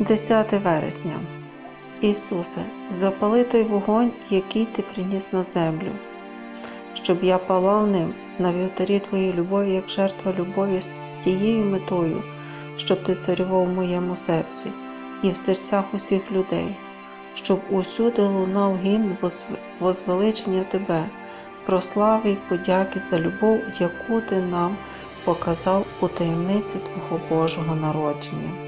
10 вересня. Ісусе, запали той вогонь, який Ти приніс на землю, щоб я палав ним на вівтарі Твоєї любові, як жертва любові з тією метою, щоб Ти царював в моєму серці і в серцях усіх людей, щоб усюди лунав гімн возвеличення Тебе, прослави й подяки за любов, яку Ти нам показав у таємниці Твого Божого народження.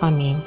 Амінь.